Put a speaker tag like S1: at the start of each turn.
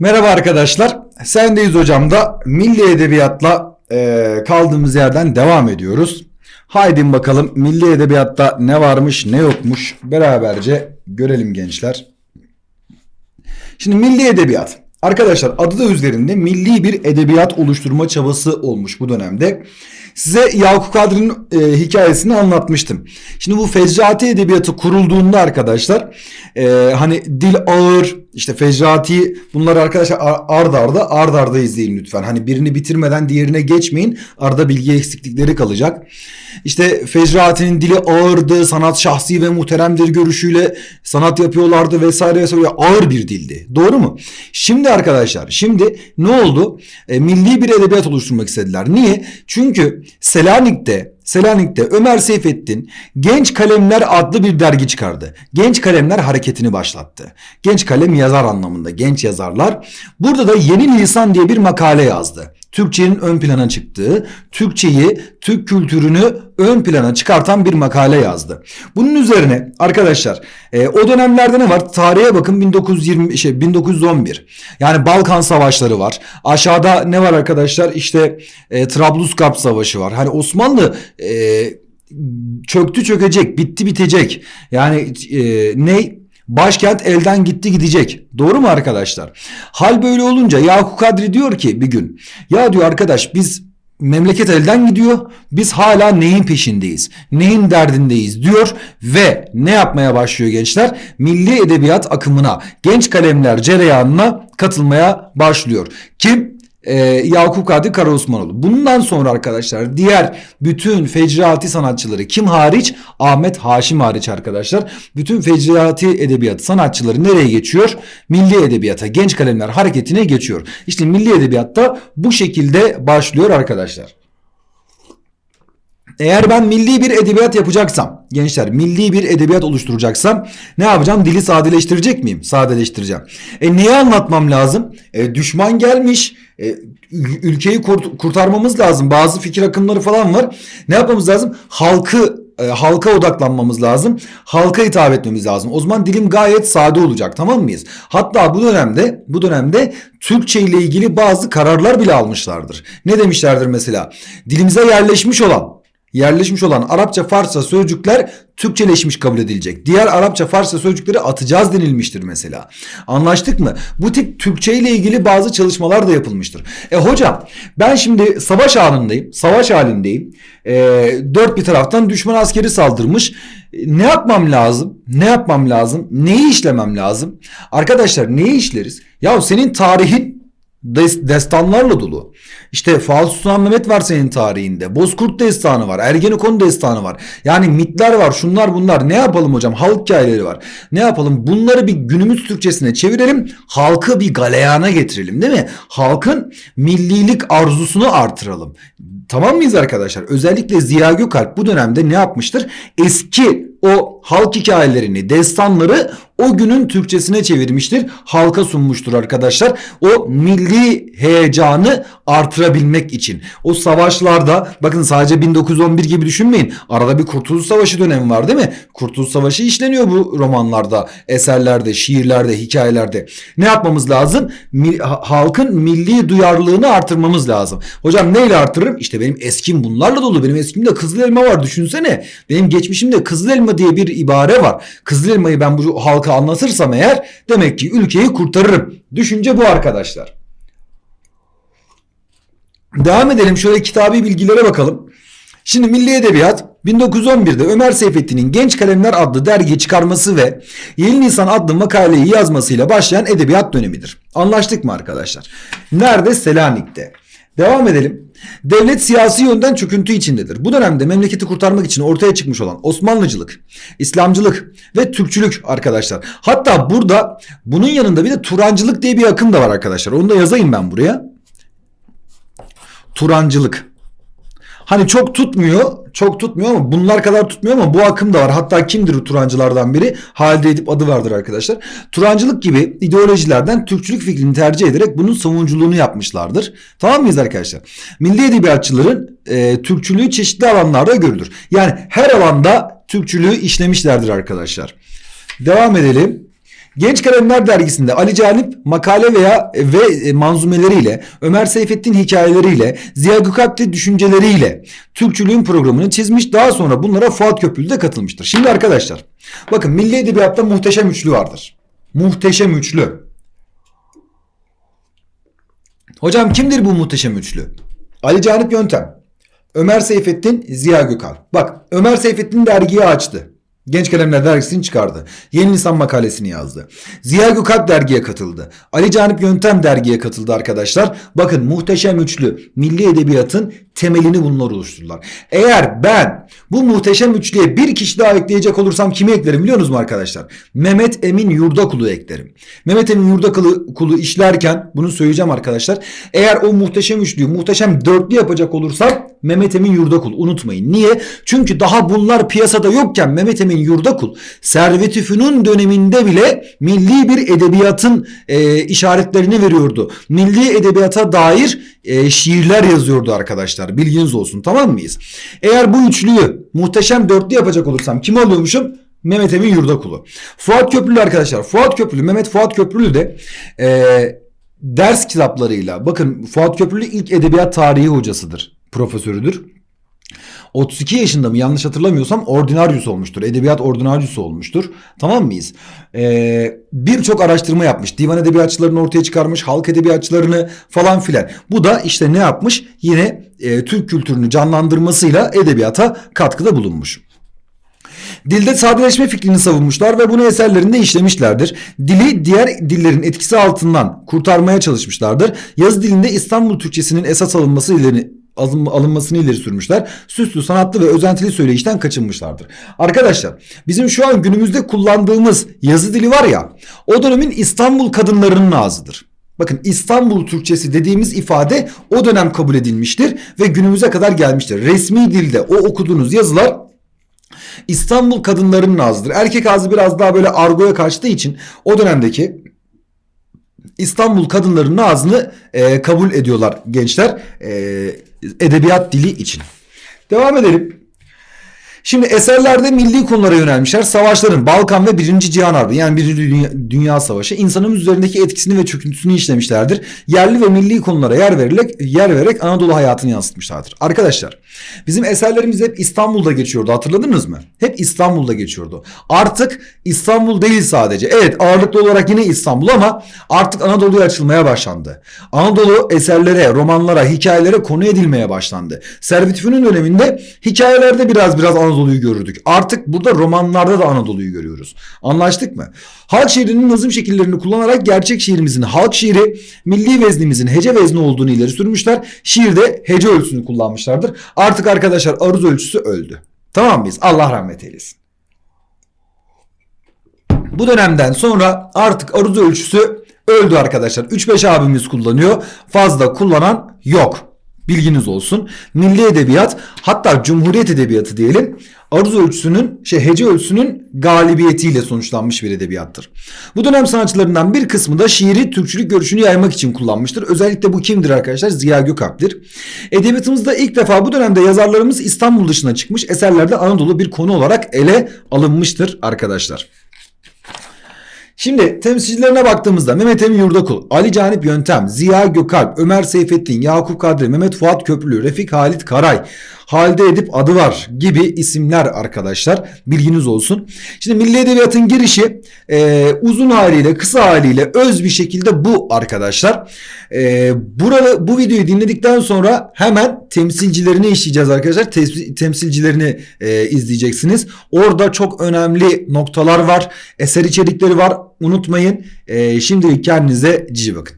S1: Merhaba arkadaşlar. Sendeyiz hocam da Milli Edebiyat'la eee, kaldığımız yerden devam ediyoruz. Haydi bakalım Milli Edebiyat'ta ne varmış ne yokmuş beraberce görelim gençler. Şimdi Milli Edebiyat. Arkadaşlar adı da üzerinde milli bir edebiyat oluşturma çabası olmuş bu dönemde. Size Yakup Kadri'nin e, hikayesini anlatmıştım. Şimdi bu Fecrati Edebiyatı kurulduğunda arkadaşlar e, hani dil ağır işte Fecrati bunları arkadaşlar ar- ard arda ard arda izleyin lütfen. Hani birini bitirmeden diğerine geçmeyin. Arada bilgi eksiklikleri kalacak. İşte Fecrati'nin dili ağırdı, sanat şahsi ve muhteremdir görüşüyle sanat yapıyorlardı vesaire vesaire ağır bir dildi. Doğru mu? Şimdi arkadaşlar şimdi ne oldu? E, milli bir edebiyat oluşturmak istediler. Niye? Çünkü Selanik'te Selanik'te Ömer Seyfettin Genç Kalemler adlı bir dergi çıkardı. Genç Kalemler hareketini başlattı. Genç kalem yazar anlamında genç yazarlar. Burada da Yeni Lisan diye bir makale yazdı. Türkçenin ön plana çıktığı, Türkçeyi, Türk kültürünü ön plana çıkartan bir makale yazdı. Bunun üzerine arkadaşlar e, o dönemlerde ne var? Tarihe bakın 1920 şey 1911. Yani Balkan Savaşları var. Aşağıda ne var arkadaşlar? İşte e, Trablusgarp Savaşı var. Hani Osmanlı e, çöktü çökecek, bitti bitecek. Yani e, ne? Başkent elden gitti gidecek. Doğru mu arkadaşlar? Hal böyle olunca Yakup Kadri diyor ki bir gün ya diyor arkadaş biz memleket elden gidiyor. Biz hala neyin peşindeyiz? Neyin derdindeyiz diyor ve ne yapmaya başlıyor gençler? Milli edebiyat akımına, genç kalemler cereyanına katılmaya başlıyor. Kim? Ee, Yakup Kadri Karaosmanoğlu. Bundan sonra arkadaşlar diğer bütün fecrati sanatçıları kim hariç? Ahmet Haşim hariç arkadaşlar. Bütün fecrati edebiyat sanatçıları nereye geçiyor? Milli edebiyata, genç kalemler hareketine geçiyor. İşte milli edebiyatta bu şekilde başlıyor arkadaşlar. Eğer ben milli bir edebiyat yapacaksam, gençler milli bir edebiyat oluşturacaksam ne yapacağım? Dili sadeleştirecek miyim? Sadeleştireceğim. E neyi anlatmam lazım? E, düşman gelmiş, e, ül- ülkeyi kurt- kurtarmamız lazım. Bazı fikir akımları falan var. Ne yapmamız lazım? Halkı e, halka odaklanmamız lazım. Halka hitap etmemiz lazım. O zaman dilim gayet sade olacak tamam mıyız? Hatta bu dönemde bu dönemde Türkçe ile ilgili bazı kararlar bile almışlardır. Ne demişlerdir mesela? Dilimize yerleşmiş olan yerleşmiş olan Arapça, Farsça sözcükler Türkçeleşmiş kabul edilecek. Diğer Arapça, Farsça sözcükleri atacağız denilmiştir mesela. Anlaştık mı? Bu tip Türkçe ile ilgili bazı çalışmalar da yapılmıştır. E hocam ben şimdi savaş halindeyim. Savaş halindeyim. E, dört bir taraftan düşman askeri saldırmış. E, Ne yapmam lazım? Ne yapmam lazım? Neyi işlemem lazım? Arkadaşlar neyi işleriz? Ya senin tarihin des- destanlarla dolu. İşte Fatih Sultan Mehmet var senin tarihinde. Bozkurt destanı var. Ergenekon destanı var. Yani mitler var. Şunlar bunlar. Ne yapalım hocam? Halk hikayeleri var. Ne yapalım? Bunları bir günümüz Türkçesine çevirelim. Halkı bir galeyana getirelim değil mi? Halkın millilik arzusunu artıralım. Tamam mıyız arkadaşlar? Özellikle Ziya Gökalp bu dönemde ne yapmıştır? Eski o halk hikayelerini, destanları o günün Türkçesine çevirmiştir. Halka sunmuştur arkadaşlar. O milli heyecanı artırabilmek için. O savaşlarda bakın sadece 1911 gibi düşünmeyin. Arada bir Kurtuluş Savaşı dönemi var değil mi? Kurtuluş Savaşı işleniyor bu romanlarda, eserlerde, şiirlerde, hikayelerde. Ne yapmamız lazım? Mi- ha- halkın milli duyarlılığını artırmamız lazım. Hocam neyle artırırım? İşte benim eskim bunlarla dolu. Benim eskimde Kızıl Elma var düşünsene. Benim geçmişimde Kızıl Elma diye bir ibare var. Kızıl ben bu halka anlatırsam eğer demek ki ülkeyi kurtarırım. Düşünce bu arkadaşlar. Devam edelim şöyle kitabi bilgilere bakalım. Şimdi Milli Edebiyat 1911'de Ömer Seyfettin'in Genç Kalemler adlı dergi çıkarması ve Yeni Nisan adlı makaleyi yazmasıyla başlayan edebiyat dönemidir. Anlaştık mı arkadaşlar? Nerede? Selanik'te. Devam edelim. Devlet siyasi yönden çöküntü içindedir. Bu dönemde memleketi kurtarmak için ortaya çıkmış olan Osmanlıcılık, İslamcılık ve Türkçülük arkadaşlar. Hatta burada bunun yanında bir de Turancılık diye bir akım da var arkadaşlar. Onu da yazayım ben buraya. Turancılık. Hani çok tutmuyor, çok tutmuyor ama bunlar kadar tutmuyor ama bu akım da var. Hatta kimdir Turancılardan biri? Halide Edip adı vardır arkadaşlar. Turancılık gibi ideolojilerden Türkçülük fikrini tercih ederek bunun savunuculuğunu yapmışlardır. Tamam mıyız arkadaşlar? Milli edebiyatçıların e, Türkçülüğü çeşitli alanlarda görülür. Yani her alanda Türkçülüğü işlemişlerdir arkadaşlar. Devam edelim. Genç Kalemler dergisinde Ali Canip makale veya ve e, manzumeleriyle, Ömer Seyfettin hikayeleriyle, Ziya Gökalp'te düşünceleriyle Türkçülüğün programını çizmiş. Daha sonra bunlara Fuat Köprülü de katılmıştır. Şimdi arkadaşlar bakın Milli Edebiyat'ta muhteşem üçlü vardır. Muhteşem üçlü. Hocam kimdir bu muhteşem üçlü? Ali Canip Yöntem, Ömer Seyfettin, Ziya Gökalp. Bak Ömer Seyfettin dergiyi açtı. Genç Kalemler dergisini çıkardı. Yeni Nisan makalesini yazdı. Ziya Gökalp dergiye katıldı. Ali Canip Yöntem dergiye katıldı arkadaşlar. Bakın muhteşem üçlü milli edebiyatın temelini bunlar oluşturdular. Eğer ben bu muhteşem üçlüye bir kişi daha ekleyecek olursam kimi eklerim biliyor musunuz arkadaşlar? Mehmet Emin Yurdakulu eklerim. Mehmet Emin Yurdakulu kulu işlerken bunu söyleyeceğim arkadaşlar. Eğer o muhteşem üçlüyü muhteşem dörtlü yapacak olursam Mehmet Emin Yurdakul unutmayın. Niye? Çünkü daha bunlar piyasada yokken Mehmet Emin Yurdakul Servet-i Fünun döneminde bile milli bir edebiyatın e, işaretlerini veriyordu. Milli edebiyata dair e, şiirler yazıyordu arkadaşlar. Bilginiz olsun tamam mıyız? Eğer bu üçlüyü muhteşem dörtlü yapacak olursam kim alıyormuşum? Mehmet Emin Yurdakulu. Fuat Köprülü arkadaşlar. Fuat Köprülü, Mehmet Fuat Köprülü de e, ders kitaplarıyla bakın Fuat Köprülü ilk edebiyat tarihi hocasıdır. Profesörüdür. 32 yaşında mı yanlış hatırlamıyorsam ordinaryus olmuştur. Edebiyat ordinaryusu olmuştur. Tamam mıyız? Ee, Birçok araştırma yapmış. Divan edebiyatçılarını ortaya çıkarmış. Halk edebiyatçılarını falan filan. Bu da işte ne yapmış? Yine e, Türk kültürünü canlandırmasıyla edebiyata katkıda bulunmuş. Dilde sadeleşme fikrini savunmuşlar ve bunu eserlerinde işlemişlerdir. Dili diğer dillerin etkisi altından kurtarmaya çalışmışlardır. Yazı dilinde İstanbul Türkçesinin esas alınması ileri alın- alınmasını ileri sürmüşler. Süslü, sanatlı ve özentili söyleyişten kaçınmışlardır. Arkadaşlar bizim şu an günümüzde kullandığımız yazı dili var ya o dönemin İstanbul kadınlarının ağzıdır. Bakın İstanbul Türkçesi dediğimiz ifade o dönem kabul edilmiştir ve günümüze kadar gelmiştir. Resmi dilde o okuduğunuz yazılar İstanbul kadınlarının ağzıdır. Erkek ağzı biraz daha böyle argoya kaçtığı için o dönemdeki İstanbul kadınlarının ağzını e, kabul ediyorlar gençler e, edebiyat dili için. Devam edelim. Şimdi eserlerde milli konulara yönelmişler. Savaşların Balkan ve 1. Cihan Harbi yani 1. Dünya, Dünya Savaşı insanın üzerindeki etkisini ve çöküntüsünü işlemişlerdir. Yerli ve milli konulara yer verilerek yer vererek Anadolu hayatını yansıtmışlardır. Arkadaşlar bizim eserlerimiz hep İstanbul'da geçiyordu hatırladınız mı? Hep İstanbul'da geçiyordu. Artık İstanbul değil sadece. Evet ağırlıklı olarak yine İstanbul ama artık Anadolu'ya açılmaya başlandı. Anadolu eserlere, romanlara, hikayelere konu edilmeye başlandı. Servet Fünun döneminde hikayelerde biraz biraz Anadolu'yu görürdük. Artık burada romanlarda da Anadolu'yu görüyoruz. Anlaştık mı? Halk şiirinin nazım şekillerini kullanarak gerçek şiirimizin halk şiiri, milli veznimizin hece vezni olduğunu ileri sürmüşler. Şiirde hece ölçüsünü kullanmışlardır. Artık arkadaşlar aruz ölçüsü öldü. Tamam mıyız? Allah rahmet eylesin. Bu dönemden sonra artık aruz ölçüsü öldü arkadaşlar. 3-5 abimiz kullanıyor. Fazla kullanan yok. Bilginiz olsun. Milli edebiyat hatta Cumhuriyet edebiyatı diyelim. Aruz ölçüsünün şey hece ölçüsünün galibiyetiyle sonuçlanmış bir edebiyattır. Bu dönem sanatçılarından bir kısmı da şiiri Türkçülük görüşünü yaymak için kullanmıştır. Özellikle bu kimdir arkadaşlar? Ziya Gökalp'tir. Edebiyatımızda ilk defa bu dönemde yazarlarımız İstanbul dışına çıkmış. Eserlerde Anadolu bir konu olarak ele alınmıştır arkadaşlar. Şimdi temsilcilerine baktığımızda Mehmet Emin Yurdakul, Ali Canip Yöntem, Ziya Gökalp, Ömer Seyfettin, Yakup Kadri, Mehmet Fuat Köprülü, Refik Halit Karay, Halide Edip adı var gibi isimler arkadaşlar. Bilginiz olsun. Şimdi Milli Edebiyat'ın girişi e, uzun haliyle kısa haliyle öz bir şekilde bu arkadaşlar. E, burada bu videoyu dinledikten sonra hemen temsilcilerini işleyeceğiz arkadaşlar. Tem- temsilcilerini e, izleyeceksiniz. Orada çok önemli noktalar var. Eser içerikleri var. Unutmayın. E, şimdilik kendinize cici bakın.